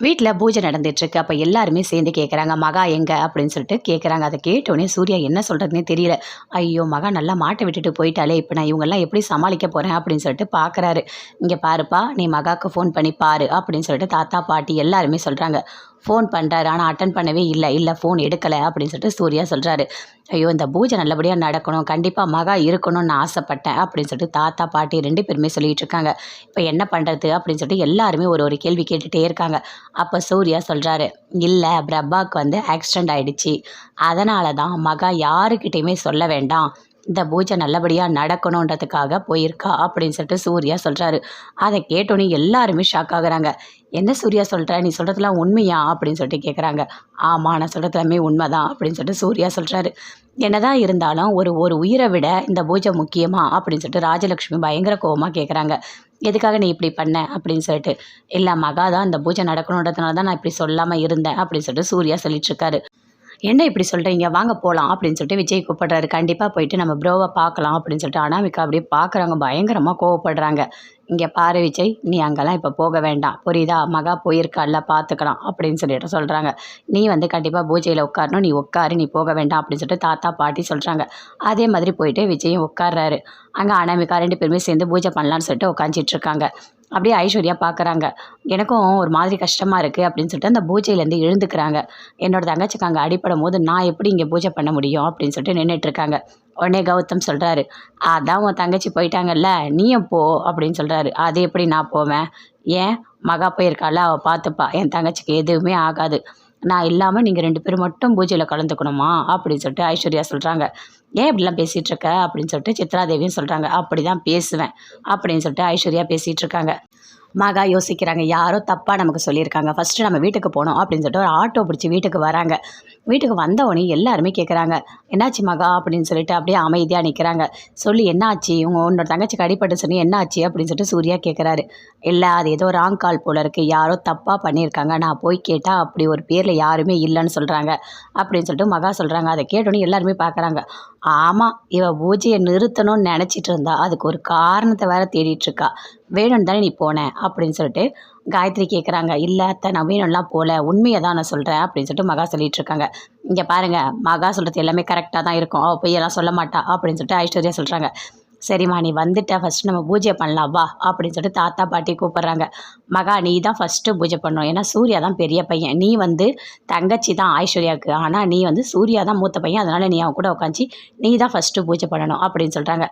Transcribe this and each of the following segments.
வீட்டில் பூஜை நடந்துட்டுருக்கு. அப்போ எல்லாருமே சேர்ந்து கேட்குறாங்க மகா எங்கே? அப்படின்னு சொல்லிட்டு கேட்குறாங்க அதை கேட்டோடனே சூர்யா என்ன சொல்கிறதுனே தெரியல. ஐயோ மகா நல்லா மாட்டை விட்டுட்டு போயிட்டாலே இப்போ நான் இவங்கெல்லாம் எப்படி சமாளிக்க போகிறேன் அப்படின்னு சொல்லிட்டு பார்க்குறாரு இங்கே பாருப்பா நீ மகாவுக்கு ஃபோன் பண்ணி பாரு. அப்படின்னு சொல்லிட்டு தாத்தா பாட்டி எல்லாருமே சொல்கிறாங்க ஃபோன் பண்ணுறாரு ஆனால் அட்டன் பண்ணவே இல்லை. இல்லை ஃபோன் எடுக்கலை அப்படின்னு சொல்லிட்டு சூர்யா சொல்கிறாரு ஐயோ இந்த பூஜை நல்லபடியாக நடக்கணும். கண்டிப்பாக மகா இருக்கணும்னு நான் ஆசைப்பட்டேன் அப்படின்னு சொல்லிட்டு தாத்தா பாட்டி ரெண்டு பேருமே சொல்லிகிட்டு இருக்காங்க. இப்போ என்ன பண்ணுறது அப்படின்னு சொல்லிட்டு எல்லாருமே ஒரு ஒரு கேள்வி கேட்டுகிட்டே இருக்காங்க. அப்போ சூர்யா சொல்கிறாரு இல்லை பிரபாக்கு வந்து ஆக்சிடெண்ட் ஆகிடுச்சி அதனால தான் மகா யாருக்கிட்டேயுமே சொல்ல வேண்டாம். இந்த பூஜை நல்லபடியாக நடக்கணுன்றதுக்காக போயிருக்கா? அப்படின்னு சொல்லிட்டு சூர்யா சொல்கிறாரு அதை கேட்டோன்னே எல்லாருமே ஷாக் ஆகுறாங்க. என்ன சூர்யா சொல்கிற நீ சொல்கிறதுலாம் உண்மையா? அப்படின்னு சொல்லிட்டு கேட்குறாங்க ஆமாம் நான் சொல்கிறதுலாமே உண்மை தான் அப்படின்னு சொல்லிட்டு சூர்யா சொல்கிறாரு என்னதான் இருந்தாலும் ஒரு ஒரு உயிரை விட இந்த பூஜை முக்கியமா? அப்படின்னு சொல்லிட்டு ராஜலக்ஷ்மி பயங்கர கோபமாக கேட்குறாங்க எதுக்காக நீ இப்படி பண்ண? அப்படின்னு சொல்லிட்டு. இல்லை மகா தான் இந்த பூஜை நடக்கணுன்றதுனால தான் நான் இப்படி சொல்லாமல் இருந்தேன் அப்படின்னு சொல்லிட்டு சூர்யா சொல்லிட்டுருக்காரு என்ன இப்படி சொல்கிறீங்க வாங்க போகலாம் அப்படின்னு சொல்லிட்டு விஜய் கூப்பிடுறாரு. கண்டிப்பாக போயிட்டு நம்ம ப்ரோவை பார்க்கலாம் அப்படின்னு சொல்லிட்டு அனாமிகா அப்படியே பார்க்குறாங்க பயங்கரமாக கோவப்படுறாங்க. இங்கே பாரு விஜய் நீ அங்கெல்லாம் இப்போ போக வேண்டாம். புரியுதா? மகா போயிருக்கால பார்த்துக்கலாம் அப்படின்னு சொல்லிட்டு சொல்கிறாங்க நீ வந்து கண்டிப்பாக பூஜையில் உட்காரணும். நீ உட்காரு நீ போக வேண்டாம் அப்படின்னு சொல்லிட்டு தாத்தா பாட்டி சொல்கிறாங்க அதே மாதிரி போயிட்டு விஜயும் உட்கார்றாரு. அங்கே அனாமிகா ரெண்டு பேருமே சேர்ந்து பூஜை பண்ணலான்னு சொல்லிட்டு உட்காந்துட்டு இருக்காங்க. அப்படியே ஐஸ்வர்யா பார்க்குறாங்க எனக்கும் ஒரு மாதிரி கஷ்டமாக இருக்குது அப்படின்னு சொல்லிட்டு அந்த பூஜையிலேருந்து எழுந்துக்கிறாங்க. என்னோட தங்கச்சிக்கு அங்கே அடிப்படும் போது நான் எப்படி இங்கே பூஜை பண்ண முடியும் அப்படின்னு சொல்லிட்டு நின்றுட்டுருக்காங்க உடனே கௌதம் சொல்கிறாரு அதான் உன் தங்கச்சி போயிட்டாங்கல்ல நீயும் போ அப்படின்னு சொல்கிறாரு அது எப்படி நான் போவேன்? ஏன்? மகா போயிருக்காள் அவள் பார்த்துப்பா. என் தங்கச்சிக்கு எதுவுமே ஆகாது. நான் இல்லாமல் நீங்கள் ரெண்டு பேரும் மட்டும் பூஜையில் கலந்துக்கணுமா? அப்படின்னு சொல்லிட்டு ஐஸ்வர்யா சொல்கிறாங்க ஏன் இப்படிலாம் பேசிகிட்டு இருக்க அப்படின்னு சொல்லிட்டு சித்ராதேவியும் சொல்கிறாங்க அப்படி தான் பேசுவேன். அப்படின்னு சொல்லிட்டு ஐஸ்வர்யா பேசிகிட்டு இருக்காங்க மகா யோசிக்கிறாங்க யாரோ தப்பாக நமக்கு சொல்லியிருக்காங்க. ஃபஸ்ட்டு நம்ம வீட்டுக்கு போனோம் அப்படின்னு சொல்லிட்டு ஒரு ஆட்டோ பிடிச்சி வீட்டுக்கு வராங்க. வீட்டுக்கு வந்தவொடனே எல்லாருமே கேட்குறாங்க என்னாச்சு மகா? அப்படின்னு சொல்லிட்டு அப்படியே அமைதியாக நிற்கிறாங்க சொல்லி என்னாச்சு? இவங்க உன்னோட தங்கச்சிக்கு அடிப்பட்டு சொன்னி என்னாச்சு? அப்படின்னு சொல்லிட்டு சூர்யா கேட்குறாரு இல்லை அது ஏதோ ராங் கால் போல் இருக்குது யாரோ தப்பாக பண்ணியிருக்காங்க. நான் போய் கேட்டால் அப்படி ஒரு பேரில் யாருமே இல்லைன்னு சொல்கிறாங்க அப்படின்னு சொல்லிட்டு மகா சொல்கிறாங்க அதை கேட்டோன்னே எல்லாருமே பார்க்குறாங்க ஆமாம் இவ பூஜையை நிறுத்தணும்னு நினச்சிட்டு இருந்தா. அதுக்கு ஒரு காரணத்தை வேற தேடிட்டுருக்கா வேணும்னு தானே நீ போனேன் அப்படின்னு சொல்லிட்டு காயத்ரி கேட்குறாங்க இல்லை அத்தை நான் வேணும்லாம் போகல உண்மையை தான் நான் சொல்கிறேன் அப்படின்னு சொல்லிட்டு மகா சொல்லிட்டு இருக்காங்க. இங்கே பாருங்கள் மகா சொல்கிறது எல்லாமே கரெக்டாக தான் இருக்கும். அவள் பொய்யெல்லாம் சொல்ல மாட்டா அப்படின்னு சொல்லிட்டு ஐஸ்வர்யா சொல்கிறாங்க சரிம்மா நீ வந்துட்ட. ஃபஸ்ட்டு நம்ம பூஜை பண்ணலாம். வா அப்படின்னு சொல்லிட்டு தாத்தா பாட்டி கூப்பிட்றாங்க. மகா நீ தான் ஃபஸ்ட்டு பூஜை பண்ணணும். ஏன்னா சூர்யா தான் பெரிய பையன். நீ வந்து தங்கச்சி தான் ஐஸ்வர்யாவுக்கு ஆனால் நீ வந்து சூர்யா தான் மூத்த பையன். அதனால் நீ அவன் கூட உட்காந்து நீ தான் ஃபஸ்ட்டு பூஜை பண்ணணும் அப்படின்னு சொல்கிறாங்க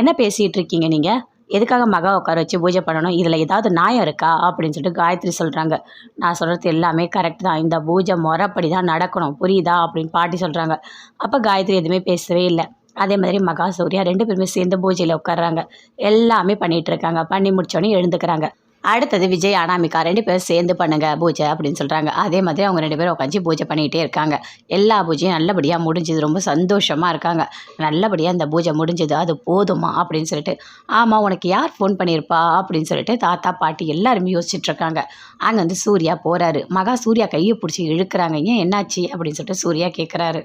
என்ன பேசிகிட்டு இருக்கீங்க நீங்கள் எதுக்காக மகா உட்கார வச்சு பூஜை பண்ணணும்? இதில் ஏதாவது நியாயம் இருக்கா? அப்படின்னு சொல்லிட்டு காயத்ரி சொல்கிறாங்க நான் சொல்கிறது எல்லாமே கரெக்ட் தான். இந்த பூஜை முறைப்படி தான் நடக்கணும். புரியுதா? அப்படின்னு பாட்டி சொல்கிறாங்க அப்போ காயத்ரி எதுவுமே பேசவே இல்லை. அதே மாதிரி மகா சூர்யா ரெண்டு பேருமே சேர்ந்து பூஜையில் உட்காடுறாங்க எல்லாமே பண்ணிகிட்ருக்காங்க பண்ணி முடித்தோடனே எழுந்துக்கிறாங்க. அடுத்தது விஜய் அனாமிகா ரெண்டு பேரும் சேர்ந்து பண்ணுங்க பூஜை அப்படின்னு சொல்கிறாங்க அதே மாதிரி அவங்க ரெண்டு பேரும் உட்காந்து பூஜை பண்ணிகிட்டே இருக்காங்க. எல்லா பூஜையும் நல்லபடியாக முடிஞ்சுது. ரொம்ப சந்தோஷமாக இருக்காங்க. நல்லபடியாக இந்த பூஜை முடிஞ்சது. அது போதுமா அப்படின்னு சொல்லிட்டு ஆமாம் உனக்கு யார் ஃபோன் பண்ணியிருப்பா அப்படின்னு சொல்லிட்டு தாத்தா பாட்டி எல்லாருமே யோசிச்சுட்ருக்காங்க அங்கே வந்து சூர்யா போகிறாரு மகா சூர்யா கையை பிடிச்சி இழுக்கிறாங்க. ஏன் என்னாச்சு? அப்படின்னு சொல்லிட்டு சூர்யா கேட்குறாரு